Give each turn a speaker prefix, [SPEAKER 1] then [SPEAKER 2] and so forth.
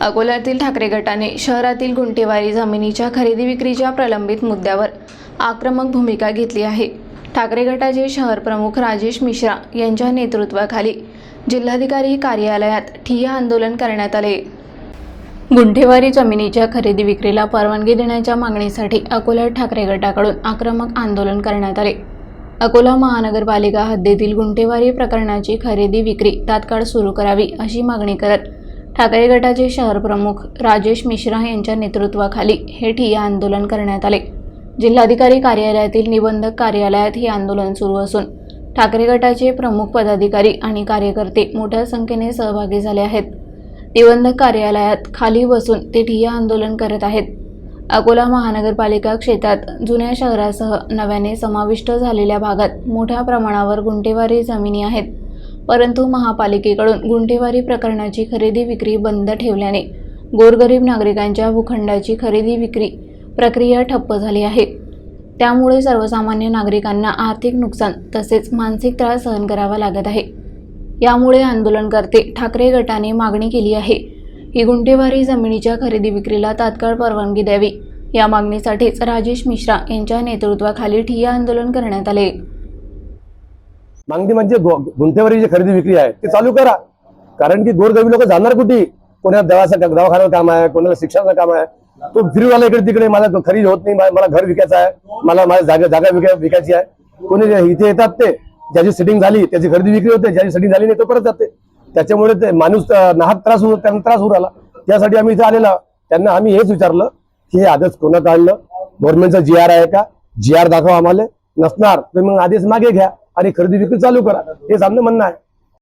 [SPEAKER 1] अकोल्यातील ठाकरे गटाने शहरातील गुंठेवारी जमिनीच्या खरेदी विक्रीच्या प्रलंबित मुद्द्यावर आक्रमक भूमिका घेतली आहे. ठाकरे गटाचे शहर प्रमुख राजेश मिश्रा यांच्या नेतृत्वाखाली जिल्हाधिकारी कार्यालयात ठिय्या आंदोलन करण्यात आले. गुंठेवारी जमिनीच्या खरेदी विक्रीला परवानगी देण्याच्या मागणीसाठी अकोला ठाकरे गटाकडून आक्रमक आंदोलन करण्यात आले. अकोला महानगरपालिका हद्दीतील गुंठेवारी प्रकरणाची खरेदी विक्री तात्काळ सुरू करावी अशी मागणी करत ठाकरे गटाचे शहर प्रमुख राजेश मिश्रा यांच्या नेतृत्वाखाली हे ठिय्या आंदोलन करण्यात आले. जिल्हाधिकारी कार्यालयातील निबंधक कार्यालयात हे आंदोलन सुरू असून ठाकरे गटाचे प्रमुख पदाधिकारी आणि कार्यकर्ते मोठ्या संख्येने सहभागी झाले आहेत. निबंधक कार्यालयात खाली बसून ते ठिय्या आंदोलन करत आहेत. अकोला महानगरपालिका क्षेत्रात जुन्या शहरासह नव्याने समाविष्ट झालेल्या भागात मोठ्या प्रमाणावर गुंटेवारी जमिनी आहेत. परंतु महापालिकेकडून गुंठेवारी प्रकरणाची खरेदी विक्री बंद ठेवल्याने गोरगरीब नागरिकांच्या भूखंडाची खरेदी विक्री प्रक्रिया ठप्प झाली आहे. त्यामुळे सर्वसामान्य नागरिकांना आर्थिक नुकसान तसेच मानसिक त्रास सहन करावा लागत आहे. यामुळे आंदोलनकर्ते ठाकरे गटाने मागणी केली आहे ही गुंठेवारी जमिनीच्या खरेदी विक्रीला तात्काळ परवानगी द्यावी. या मागणीसाठीच राजेश मिश्रा यांच्या नेतृत्वाखाली ठिय्या आंदोलन करण्यात आले.
[SPEAKER 2] मागणी म्हणजे गो- गुंठेवारी जी खरेदी विक्री आहे ती चालू करा. कारण की गोरगरीब लोक जाणार कुठे? कोणाला दवाचा दवाखान्याचं काम आहे कोणाला शिक्षणाचं काम आहे. तो फिरवाला इकडे तिकडे मला तो खरेदी होत नाही मला घर विकायचं आहे मला माझ्या जागा जागा विकाय विकायची आहे. कोणी जे इथे येतात ते ज्याची सेटिंग झाली त्याची खरेदी विक्री होते ज्याची सेटिंग झाली नाही तो परत जाते. त्याच्यामुळे ते माणूस नाहक त्रास होतो त्यांना त्रास होऊ राहिला. त्यासाठी आम्ही इथे आलेलो त्यांना आम्ही हेच विचारलं की हे आदेश कोणा काढलं गव्हर्नमेंटचा जी आर आहे का? जी आर दाखवा आम्हाला. नसणार तर मग आदेश मागे घ्या. आणि खरेदी विक्री चालू करा. हे आमचं म्हणणं आहे.